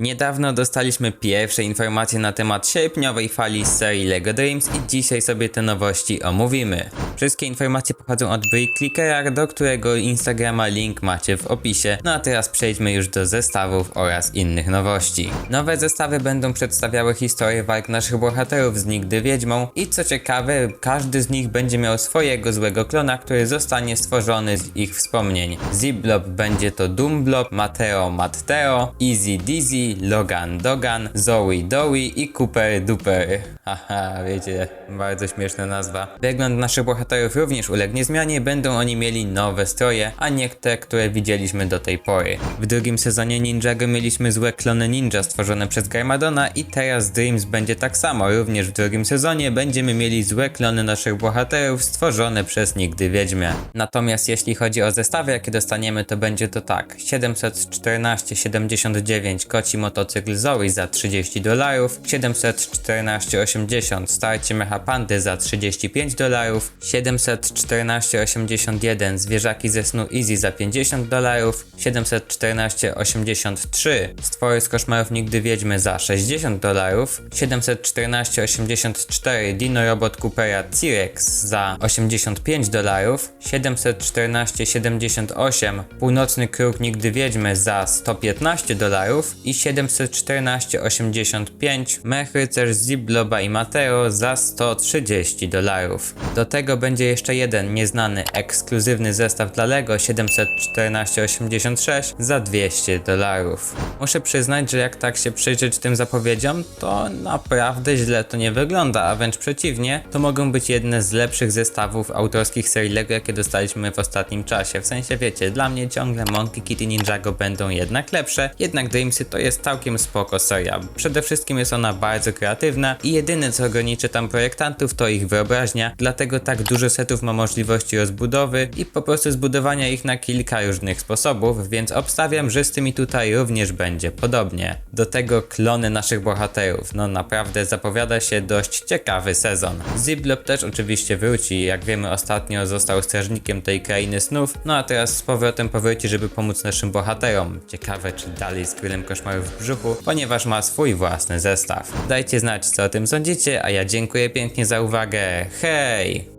Niedawno dostaliśmy pierwsze informacje na temat sierpniowej fali z serii LEGO Dreams i dzisiaj sobie te nowości omówimy. Wszystkie informacje pochodzą od Bricklickera, do którego Instagrama link macie w opisie. No a teraz przejdźmy już do zestawów oraz innych nowości. Nowe zestawy będą przedstawiały historię walk naszych bohaterów z Nigdy Wiedźmą i co ciekawe, każdy z nich będzie miał swojego złego klona, który zostanie stworzony z ich wspomnień. Ziblob będzie to Doomblob, Mateo Matteo, Easy Dizzy, Logan Dogan, Zoe Dowie i Cooper Duper. Haha, wiecie, bardzo śmieszna nazwa. Wygląd naszych bohaterów również ulegnie zmianie, będą oni mieli nowe stroje, a nie te, które widzieliśmy do tej pory. W drugim sezonie Ninjago mieliśmy złe klony ninja stworzone przez Garmadona i teraz Dreams będzie tak samo. Również w drugim sezonie będziemy mieli złe klony naszych bohaterów stworzone przez Nigdy Wiedźmę. Natomiast jeśli chodzi o zestawy, jakie dostaniemy, to będzie to tak. 714,79 koci motocykl Zoe za 30 dolarów, 714,80 starcie mecha pandy za 35 dolarów, 714,81 zwierzaki ze snu Easy za 50 dolarów, 714,83 stwory z koszmarów nigdy wiedźmy za 60 dolarów, 714,84 Dino Robot Coopera T-Rex za 85 dolarów, 714,78 Północny Kruk Nigdy Wiedźmy za 115 dolarów i 714,85 Mech Rycerz Zibloba i Mateo za 130 dolarów. Do tego będzie jeszcze jeden nieznany ekskluzywny zestaw dla LEGO 714,86 za 200 dolarów. Muszę przyznać, że jak tak się przyjrzeć tym zapowiedziom, to naprawdę źle to nie wygląda, a wręcz przeciwnie, to mogą być jedne z lepszych zestawów autorskich serii LEGO, jakie dostaliśmy w ostatnim czasie. W sensie wiecie, dla mnie ciągle Monkey i Ninjago będą jednak lepsze, jednak Dreamsy to jest całkiem spoko seria. Przede wszystkim jest ona bardzo kreatywna i jedyne co ograniczy tam projektantów to ich wyobraźnia, dlatego tak dużo setów ma możliwości rozbudowy i po prostu zbudowania ich na kilka różnych sposobów, więc obstawiam, że z tymi tutaj również będzie podobnie. Do tego klony naszych bohaterów, no naprawdę zapowiada się dość ciekawy sezon. Ziblob też oczywiście wróci, jak wiemy ostatnio został strażnikiem tej krainy snów, no a teraz z powrotem powróci, żeby pomóc naszym bohaterom. Ciekawe czy dalej z królem koszmarów w brzuchu, ponieważ ma swój własny zestaw. Dajcie znać co o tym sądzicie, a ja dziękuję pięknie za uwagę. Hej!